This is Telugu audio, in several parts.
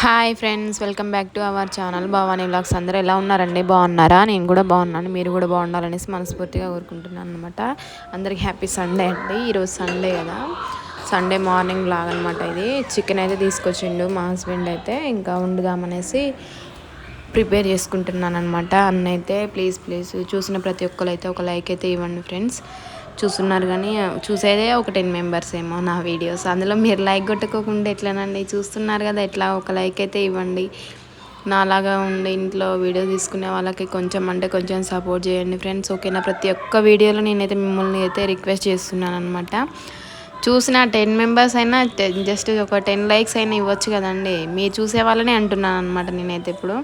Hi friends welcome back to our channel Bhavani vlogs అందరూ ఎలా ఉన్నారండి? బాగున్నారా? నేను కూడా బాగున్నాను. మీరు కూడా బాగుండాలనేసి మనస్ఫూర్తిగా కోరుకుంటున్నాను అనమాట అందరికి హ్యాపీ సండే అండి. ఈరోజు సండే కదా. సండే మార్నింగ్ బ్లాగ్ అనమాట ఇది. చికెన్ అయితే తీసుకొచ్చిండు మా హస్బెండ్ అయితే ఇంకా వండుదామనేసి ప్రిపేర్ చేసుకుంటున్నాను అనమాట అన్నైతే అయితే ప్లీజ్ ప్లీజ్ చూసిన ప్రతి ఒక్కరు అయితే ఒక లైక్ అయితే ఇవ్వండి ఫ్రెండ్స్ చూస్తున్నారు కానీ చూసేదే ఒక టెన్ మెంబర్స్ ఏమో నా వీడియోస్. అందులో మీరు లైక్ కొట్టుకోకుండా ఎట్లానండి? చూస్తున్నారు కదా ఎట్లా ఒక లైక్ అయితే ఇవ్వండి. నాలాగా ఉండి ఇంట్లో వీడియో తీసుకునే వాళ్ళకి కొంచెం అంటే కొంచెం సపోర్ట్ చేయండి ఫ్రెండ్స్. ఓకేనా? ప్రతి ఒక్క వీడియోలో నేనైతే మిమ్మల్ని అయితే రిక్వెస్ట్ చేస్తున్నాను అనమాట చూసిన టెన్ మెంబర్స్ అయినా జస్ట్ ఒక టెన్ లైక్స్ అయినా ఇవ్వచ్చు కదండి. మీరు చూసే వాళ్ళనే అంటున్నాను అనమాట నేనైతే ఇప్పుడు.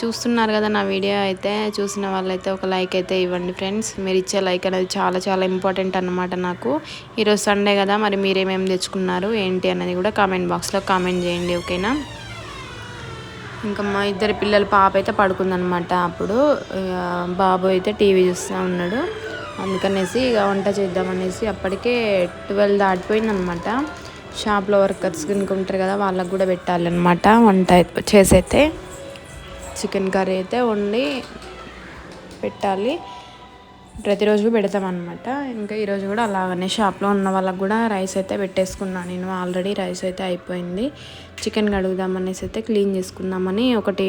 చూస్తున్నారు కదా నా వీడియో అయితే చూసిన వాళ్ళైతే ఒక లైక్ అయితే ఇవ్వండి ఫ్రెండ్స్ మీరు ఇచ్చే లైక్ అనేది చాలా చాలా ఇంపార్టెంట్ అనమాట నాకు. ఈరోజు సండే కదా మరి మీరేమేమి తెచ్చుకున్నారు ఏంటి అనేది కూడా కామెంట్ బాక్స్లో కామెంట్ చేయండి ఓకేనా ఇంకా మా ఇద్దరు పిల్లల పాప అయితే పడుకుందనమాట అప్పుడు. బాబు అయితే టీవీ చూస్తూ ఉన్నాడు. అందుకనేసి ఇక వంట చేద్దామనేసి అప్పటికే ట్వెల్వ్ దాటిపోయిందనమాట షాప్లో వర్కర్స్ ఉంటారు కదా వాళ్ళకు కూడా పెట్టాలన్నమాట వంట చేసైతే. చికెన్ కర్రీ అయితే వండి పెట్టాలి. ప్రతిరోజు పెడతామన్నమాట. ఇంకా ఈరోజు కూడా అలాగనే షాప్లో ఉన్న వాళ్ళకి కూడా రైస్ అయితే పెట్టేసుకున్నాను నేను ఆల్రెడీ రైస్ అయితే అయిపోయింది. చికెన్ కడుగుదామనేసి అయితే క్లీన్ చేసుకుందామని ఒకటి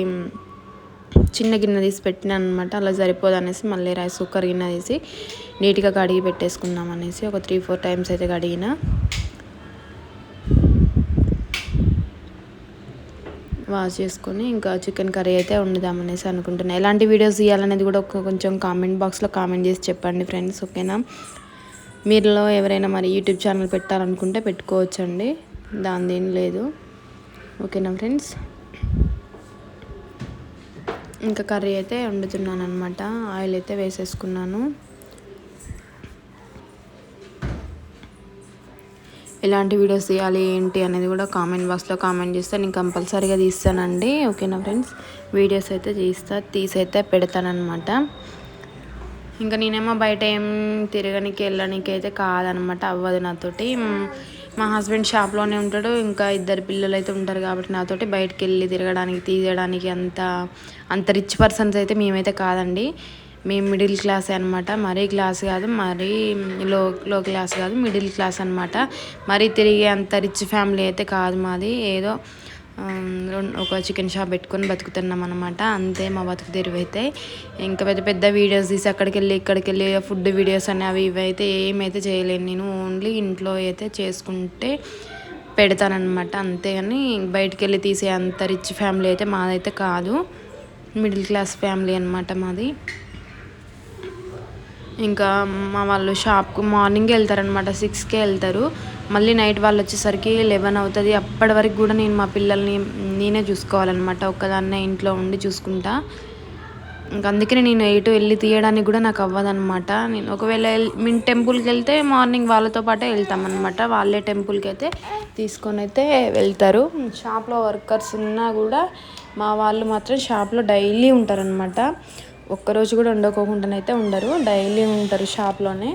చిన్న గిన్నె తీసి పెట్టినాను అనమాట అలా సరిపోదు అనేసి మళ్ళీ రైస్ కుక్కర్ గిన్నె తీసి నీట్గా కడిగి పెట్టేసుకుందాం అనేసి ఒక త్రీ ఫోర్ టైమ్స్ అయితే కడిగిన. వాష్ చేసుకొని ఇంకా చికెన్ కర్రీ అయితే వండుదామనేసి అనుకుంటున్నాను ఎలాంటి వీడియోస్ తీయాలనేది కూడా ఒక కొంచెం కామెంట్ బాక్స్లో కామెంట్ చేసి చెప్పండి ఫ్రెండ్స్ ఓకేనా? మీరులో ఎవరైనా మరి యూట్యూబ్ ఛానల్ పెట్టాలనుకుంటే పెట్టుకోవచ్చండి. దానిదేం లేదు. ఓకేనా ఫ్రెండ్స్ ఇంకా కర్రీ అయితే వండుతున్నాను అనమాట ఆయిల్ అయితే వేసేసుకున్నాను. ఎలాంటి వీడియోస్ తీయాలి ఏంటి అనేది కూడా కామెంట్ బాక్స్లో కామెంట్ చేస్తే నేను కంపల్సరీగా తీస్తానండి ఓకేనా ఫ్రెండ్స్? వీడియోస్ అయితే తీస్తా తీసైతే పెడతానమాట ఇంకా నేనేమో బయట ఏం తిరగనికి వెళ్ళడానికి అయితే కాదనమాట అవ్వదు నాతోటి. మా హస్బెండ్ షాప్లోనే ఉంటాడు ఇంకా ఇద్దరు పిల్లలు అయితే ఉంటారు కాబట్టి నాతోటి బయటకు వెళ్ళి తిరగడానికి తీయడానికి అంత అంత రిచ్ పర్సన్స్ అయితే మేమైతే కాదండి. మేము మిడిల్ క్లాస్ అనమాట మరీ క్లాస్ కాదు మరీ లో లో క్లాస్ కాదు మిడిల్ క్లాస్ అనమాట మరీ తిరిగి అంత రిచ్ ఫ్యామిలీ అయితే కాదు మాది. ఏదో ఒక చికెన్ షాప్ పెట్టుకొని బతుకుతున్నాం అనమాట అంతే మా బతుకు తెరివైతే అయితే. ఇంకా పెద్ద పెద్ద వీడియోస్ తీసి అక్కడికి వెళ్ళి ఇక్కడికి వెళ్ళి ఫుడ్ వీడియోస్ అని అవి ఇవి అయితే ఏమైతే చేయలేను. నేను ఓన్లీ ఇంట్లో అయితే చేసుకుంటే పెడతానమాట అంతేగాని బయటికి వెళ్ళి తీసే అంత రిచ్ ఫ్యామిలీ అయితే మాదైతే కాదు. మిడిల్ క్లాస్ ఫ్యామిలీ అనమాట మాది. ఇంకా మా వాళ్ళు షాప్కు మార్నింగే వెళ్తారనమాట సిక్స్కే వెళ్తారు. మళ్ళీ నైట్ వాళ్ళు వచ్చేసరికి లెవెన్ అవుతుంది. అప్పటి వరకు కూడా నేను మా పిల్లల్ని నేనే చూసుకోవాలన్నమాట. ఒక్కదాన్నే ఇంట్లో ఉండి చూసుకుంటా. ఇంకా అందుకనే నేను ఎయిట్ వెళ్ళి తీయడానికి కూడా నాకు అవ్వదనమాట నేను ఒకవేళ మేము టెంపుల్కి వెళ్తే మార్నింగ్ వాళ్ళతో పాటే వెళ్తామన్నమాట. వాళ్ళే టెంపుల్కి అయితే తీసుకొని అయితే వెళ్తారు. షాప్లో వర్కర్స్ ఉన్నా కూడా మా వాళ్ళు మాత్రం షాప్లో డైలీ ఉంటారనమాట ఒక్కరోజు కూడా ఉండకోకుండానైతే ఉండరు. డైలీ ఉంటారు షాప్లోనే.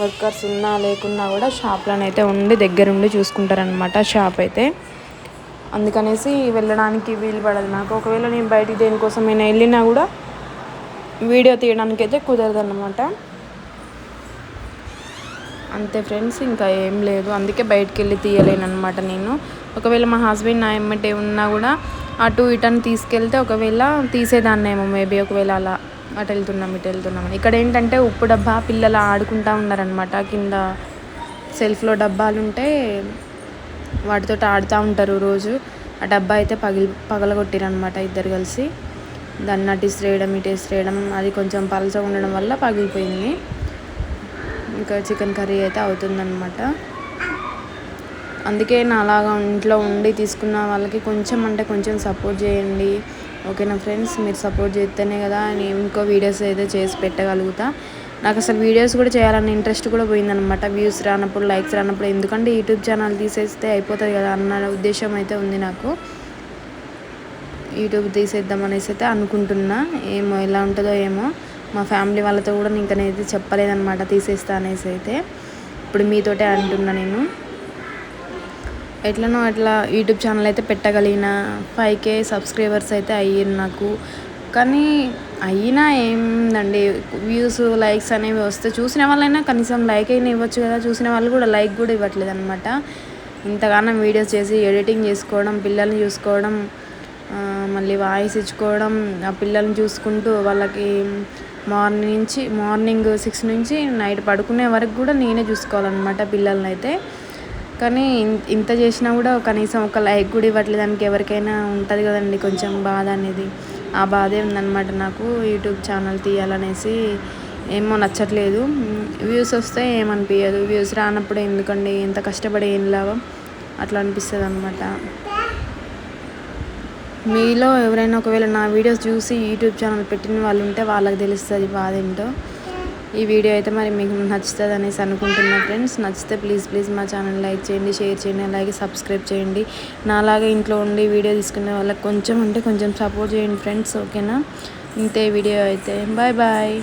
వర్కర్స్ ఉన్నా లేకున్నా కూడా షాప్లోనైతే ఉండి దగ్గరుండి చూసుకుంటారనమాట షాప్ అయితే. అందుకనేసి వెళ్ళడానికి వీలు పడదు నాకు. ఒకవేళ నేను బయటికి నేను వెళ్ళినా కూడా వీడియో తీయడానికి అయితే కుదరదు అనమాట అంతే ఫ్రెండ్స్ ఇంకా ఏం లేదు. అందుకే బయటికి వెళ్ళి తీయలేను అనమాట నేను. ఒకవేళ మా హస్బెండ్ నా ఎమ్మటే ఉన్నా కూడా అటు ఇటని తీసుకెళ్తే ఒకవేళ తీసేదాన్నేమో మేబీ ఒకవేళ అలా. అటు వెళ్తున్నాం ఇటు వెళ్తున్నాం ఇక్కడ ఏంటంటే ఉప్పు డబ్బా పిల్లలు ఆడుకుంటూ ఉన్నారనమాట కింద సెల్ఫ్లో డబ్బాలు ఉంటే వాటితో ఆడుతూ ఉంటారు రోజు. ఆ డబ్బా అయితే పగిలి పగలగొట్టిరనమాట ఇద్దరు కలిసి. దాన్ని అటు వేయడం ఇటు వేయడం అది కొంచెం పలచగా ఉండడం వల్ల పగిలిపోయింది. ఇంకా చికెన్ కర్రీ అయితే అవుతుందన్నమాట. అందుకే నా అలాగా ఇంట్లో ఉండి తీసుకున్న వాళ్ళకి కొంచెం అంటే కొంచెం సపోర్ట్ చేయండి. ఓకేనా ఫ్రెండ్స్ మీరు సపోర్ట్ చేస్తేనే కదా నేను ఇంకో వీడియోస్ అయితే చేసి పెట్టగలుగుతా. నాకు అసలు వీడియోస్ కూడా చేయాలన్న ఇంట్రెస్ట్ కూడా పోయిందనమాట వ్యూస్ రానప్పుడు లైక్స్ రానప్పుడు. ఎందుకంటే యూట్యూబ్ ఛానల్ తీసేస్తే అయిపోతుంది కదా అన్న ఉద్దేశం అయితే ఉంది నాకు. యూట్యూబ్ తీసేద్దాం అనేసి అయితే అనుకుంటున్నా. ఏమో ఎలా ఉంటుందో ఏమో. మా ఫ్యామిలీ వాళ్ళతో కూడా ఇంకా నేనైతే చెప్పలేదనమాట తీసేస్తా అనేసి అయితే. ఇప్పుడు మీతోటే అంటున్నా నేను. ఎట్లనో అట్లా యూట్యూబ్ ఛానల్ అయితే పెట్టగలిగిన ఫైవ్ కే సబ్స్క్రైబర్స్ అయితే అయ్యారు నాకు. కానీ అయినా ఏందండి వ్యూస్ లైక్స్ అనేవి వస్తే చూసిన వాళ్ళైనా కనీసం లైక్ అయినా ఇవ్వచ్చు కదా. చూసిన వాళ్ళు కూడా లైక్ కూడా ఇవ్వట్లేదు అనమాట ఇంతగానం వీడియోస్ చేసి ఎడిటింగ్ చేసుకోవడం పిల్లల్ని చూసుకోవడం మళ్ళీ వాయిస్ ఇచ్చుకోవడం ఆ పిల్లల్ని చూసుకుంటూ వాళ్ళకి మార్నింగ్ నుంచి మార్నింగ్ సిక్స్ నుంచి నైట్ పడుకునే వరకు కూడా నేనే చూసుకోవాలన్నమాట పిల్లల్ని అయితే కానీ ఇంత చేసినా కూడా కనీసం ఒక లైక్ కూడా ఇవ్వట్లేదు. దానికి ఎవరికైనా ఉంటుంది కదండి కొంచెం బాధ అనేది. ఆ బాధే ఉందన్నమాట నాకు యూట్యూబ్ ఛానల్ తీయాలనేసి. ఏమో నచ్చట్లేదు. వ్యూస్ వస్తే ఏమనిపించదు వ్యూస్ రానప్పుడు ఎందుకండి? ఎంత కష్టపడి ఏం లాభం? అట్లా అనిపిస్తుంది అనమాట మీలో ఎవరైనా ఒకవేళ నా వీడియోస్ చూసి యూట్యూబ్ ఛానల్ పెట్టిన వాళ్ళు ఉంటే వాళ్ళకి తెలుస్తుంది బాధ ఏంటో ఈ వీడియో అయితే మరి మీకు నచ్చుతుంది అనేసి అనుకుంటున్నా ఫ్రెండ్స్. నచ్చితే ప్లీజ్ ప్లీజ్ మా ఛానల్ లైక్ చేయండి షేర్ చేయండి అలాగే సబ్స్క్రైబ్ చేయండి. నాలాగే ఇంట్లో ఉండి వీడియో తీసుకునే వాళ్ళకి కొంచెం అంటే కొంచెం సపోర్ట్ చేయండి ఫ్రెండ్స్ ఓకేనా? ఇంతే వీడియో అయితే. Bye bye.